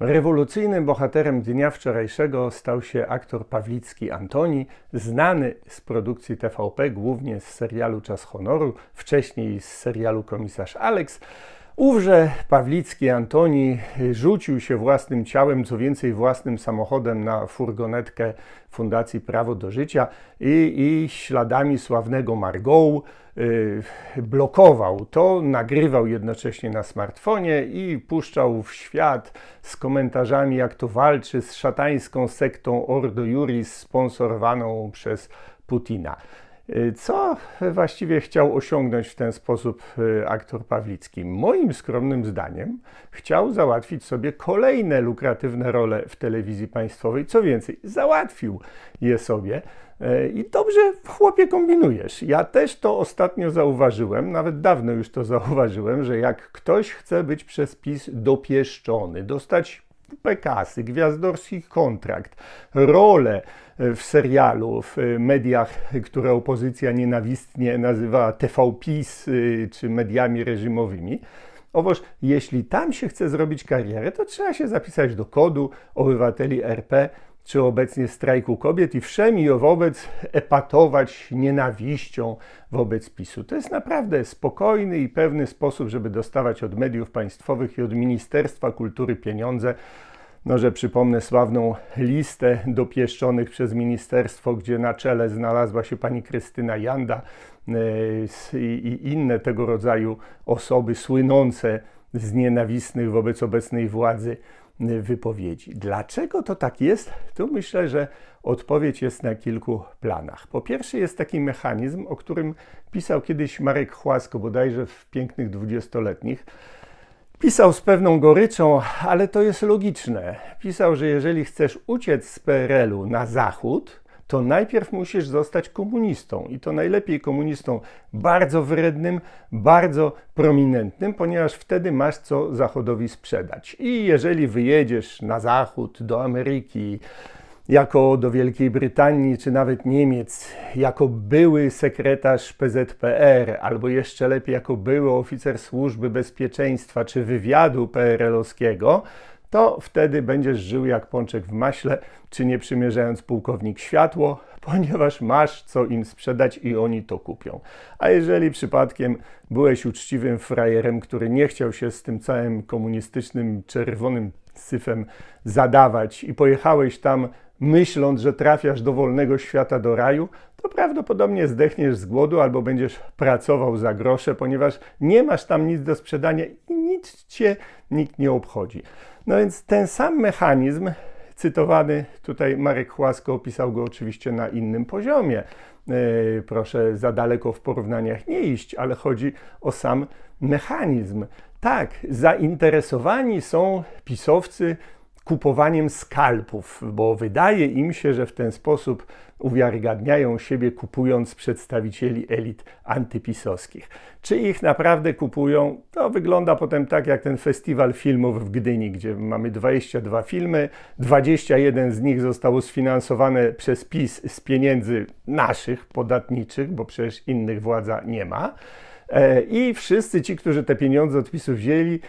Rewolucyjnym bohaterem dnia wczorajszego stał się aktor Pawlicki Antoni, znany z produkcji TVP, głównie z serialu Czas Honoru, wcześniej z serialu Komisarz Alex. Ówże Pawlicki Antoni rzucił się własnym ciałem, co więcej własnym samochodem na furgonetkę Fundacji Prawo do Życia i, i śladami sławnego Margołu y, blokował to, nagrywał jednocześnie na smartfonie i puszczał w świat z komentarzami, jak to walczy z szatańską sektą Ordo Juris sponsorowaną przez Putina. Y, co właściwie chciał osiągnąć w ten sposób y, aktor Pawlicki? Moim skromnym zdaniem chciał załatwić sobie kolejne lukratywne role w telewizji państwowej. Co więcej, załatwił je sobie. Y, I dobrze, chłopie, kombinujesz. Ja też to ostatnio zauważyłem, nawet dawno już to zauważyłem, że jak ktoś chce być przez PiS dopieszczony, dostać Pekasy, gwiazdorski kontrakt, rolę w serialu, w mediach, które opozycja nienawistnie nazywa TVPiS y, czy mediami reżimowymi. Owoż, jeśli tam się chce zrobić karierę, to trzeba się zapisać do kodu obywateli RP czy obecnie strajku kobiet i wszemi wobec epatować nienawiścią wobec PiSu. To jest naprawdę spokojny i pewny sposób, żeby dostawać od mediów państwowych i od Ministerstwa Kultury pieniądze. No, że przypomnę sławną listę dopieszczonych przez ministerstwo, gdzie na czele znalazła się pani Krystyna Janda e, i inne tego rodzaju osoby słynące z nienawistnych wobec obecnej władzy wypowiedzi. Dlaczego to tak jest? Tu myślę, że odpowiedź jest na kilku planach. Po pierwsze jest taki mechanizm, o którym pisał kiedyś Marek Chłasko, bodajże w pięknych dwudziestoletnich. Pisał z pewną goryczą, ale to jest logiczne. Pisał, że jeżeli chcesz uciec z PRL-u na zachód, to najpierw musisz zostać komunistą i to najlepiej komunistą bardzo wrednym, bardzo prominentnym, ponieważ wtedy masz co Zachodowi sprzedać. I jeżeli wyjedziesz na zachód, do Ameryki, jako do Wielkiej Brytanii czy nawet Niemiec, jako były sekretarz PZPR, albo jeszcze lepiej jako były oficer służby bezpieczeństwa czy wywiadu PRL-owskiego, to wtedy będziesz żył jak pączek w maśle, czy nie przymierzając pułkownik światło, ponieważ masz co im sprzedać i oni to kupią. A jeżeli przypadkiem byłeś uczciwym frajerem, który nie chciał się z tym całym komunistycznym czerwonym syfem zadawać i pojechałeś tam myśląc, że trafiasz do wolnego świata, do raju, to prawdopodobnie zdechniesz z głodu albo będziesz pracował za grosze, ponieważ nie masz tam nic do sprzedania i nic cię nikt nie obchodzi. No więc ten sam mechanizm, cytowany tutaj Marek Chłasko opisał go oczywiście na innym poziomie. E, proszę za daleko w porównaniach nie iść, ale chodzi o sam mechanizm. Tak, zainteresowani są pisowcy kupowaniem skalpów, bo wydaje im się, że w ten sposób uwiarygadniają siebie kupując przedstawicieli elit antypisowskich. Czy ich naprawdę kupują? To wygląda potem tak jak ten festiwal filmów w Gdyni, gdzie mamy 22 filmy, 21 z nich zostało sfinansowane przez PiS z pieniędzy naszych, podatniczych, bo przecież innych władza nie ma. E, I wszyscy ci, którzy te pieniądze od PiSu wzięli,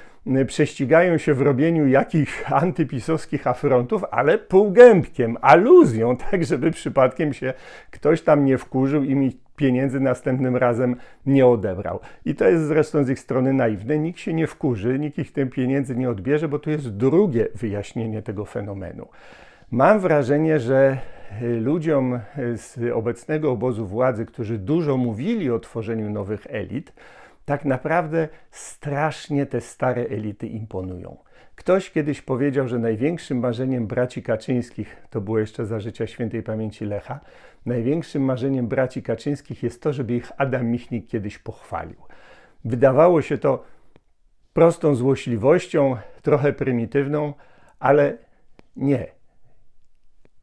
prześcigają się w robieniu jakichś antypisowskich afrontów, ale półgębkiem, aluzją, tak żeby przypadkiem się ktoś tam nie wkurzył i mi pieniędzy następnym razem nie odebrał. I to jest zresztą z ich strony naiwne. Nikt się nie wkurzy, nikt ich tym pieniędzy nie odbierze, bo to jest drugie wyjaśnienie tego fenomenu. Mam wrażenie, że y, ludziom y, z obecnego obozu władzy, którzy dużo mówili o tworzeniu nowych elit, tak naprawdę strasznie te stare elity imponują. Ktoś kiedyś powiedział, że największym marzeniem braci Kaczyńskich, to było jeszcze za życia świętej pamięci Lecha, największym marzeniem braci Kaczyńskich jest to, żeby ich Adam Michnik kiedyś pochwalił. Wydawało się to prostą złośliwością, trochę prymitywną, ale nie.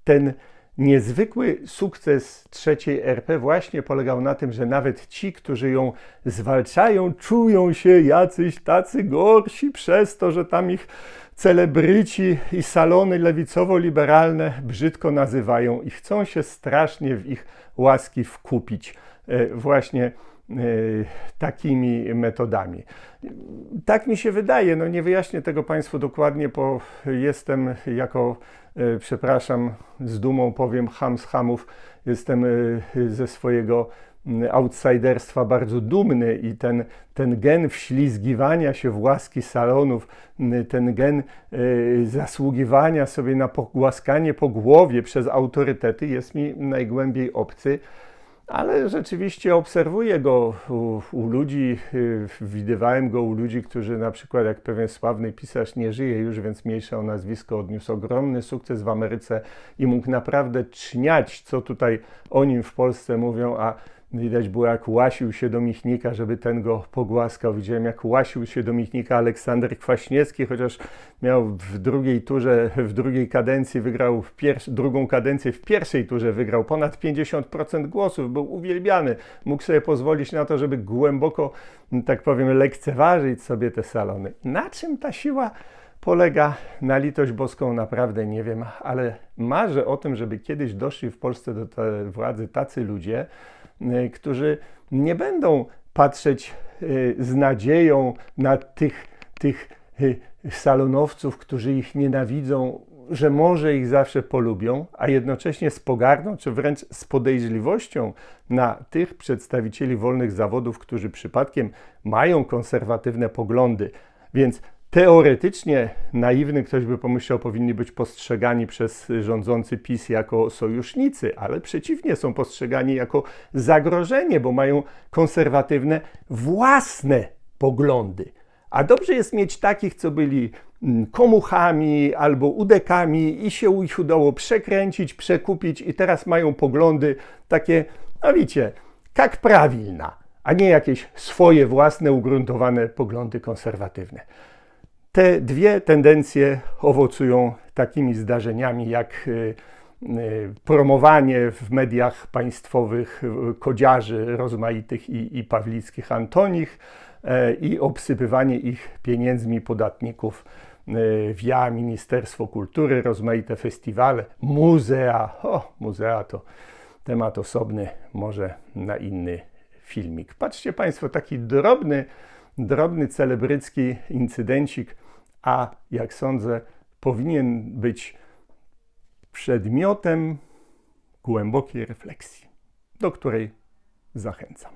Ten Niezwykły sukces trzeciej RP właśnie polegał na tym, że nawet ci, którzy ją zwalczają, czują się jacyś tacy gorsi przez to, że tam ich celebryci i salony lewicowo-liberalne brzydko nazywają i chcą się strasznie w ich łaski wkupić. E, właśnie takimi metodami. Tak mi się wydaje, no nie wyjaśnię tego Państwu dokładnie, bo jestem jako, y, przepraszam, z dumą powiem, ham z hamów, jestem y, ze swojego outsiderstwa bardzo dumny i ten, ten gen wślizgiwania się w łaski salonów, ten gen zasługiwania sobie na pogłaskanie po głowie przez autorytety jest mi najgłębiej obcy ale rzeczywiście obserwuję go u, u, ludzi, y, widywałem go u ludzi, którzy na przykład jak pewien sławny pisarz nie żyje już, więc mniejsze o nazwisko odniósł ogromny sukces w Ameryce i mógł naprawdę czniać, co tutaj o nim w Polsce mówią, a Widać było, jak łasił się do Michnika, żeby ten go pogłaskał. Widziałem, jak łasił się do Michnika Aleksander Kwaśniewski, chociaż miał w drugiej turze, w drugiej kadencji wygrał w drugą kadencję, w pierwszej turze wygrał ponad 50% głosów, był uwielbiany. Mógł sobie pozwolić na to, żeby głęboko, tak powiem, lekceważyć sobie te salony. Na czym ta siła polega? Na litość boską naprawdę nie wiem, ale marzę o tym, żeby kiedyś doszli w Polsce do władzy tacy ludzie, Y, którzy nie będą patrzeć y, z nadzieją na tych, tych y, salonowców, którzy ich nienawidzą, że może ich zawsze polubią, a jednocześnie z pogardą, czy wręcz z podejrzliwością na tych przedstawicieli wolnych zawodów, którzy przypadkiem mają konserwatywne poglądy. Więc teoretycznie naiwny ktoś by pomyślał, powinni być postrzegani przez rządzący PiS jako sojusznicy, ale przeciwnie, są postrzegani jako zagrożenie, bo mają konserwatywne własne poglądy. A dobrze jest mieć takich, co byli mm, komuchami albo udekami i się ich udało przekręcić, przekupić i teraz mają poglądy takie, no wiecie, jak prawilna, a nie jakieś swoje własne, ugruntowane poglądy konserwatywne. Te dwie tendencje owocują takimi zdarzeniami jak y, y, promowanie w mediach państwowych y, kodziarzy rozmaitych i, i pawlickich Antonich e, i obsypywanie ich pieniędzmi podatników via Ministerstwo Kultury, rozmaite festiwale, muzea. O, muzea to temat osobny, może na inny filmik. Patrzcie Państwo, taki drobny, drobny celebrycki incydencik a jak sądzę, powinien być przedmiotem głębokiej refleksji, do której zachęcam.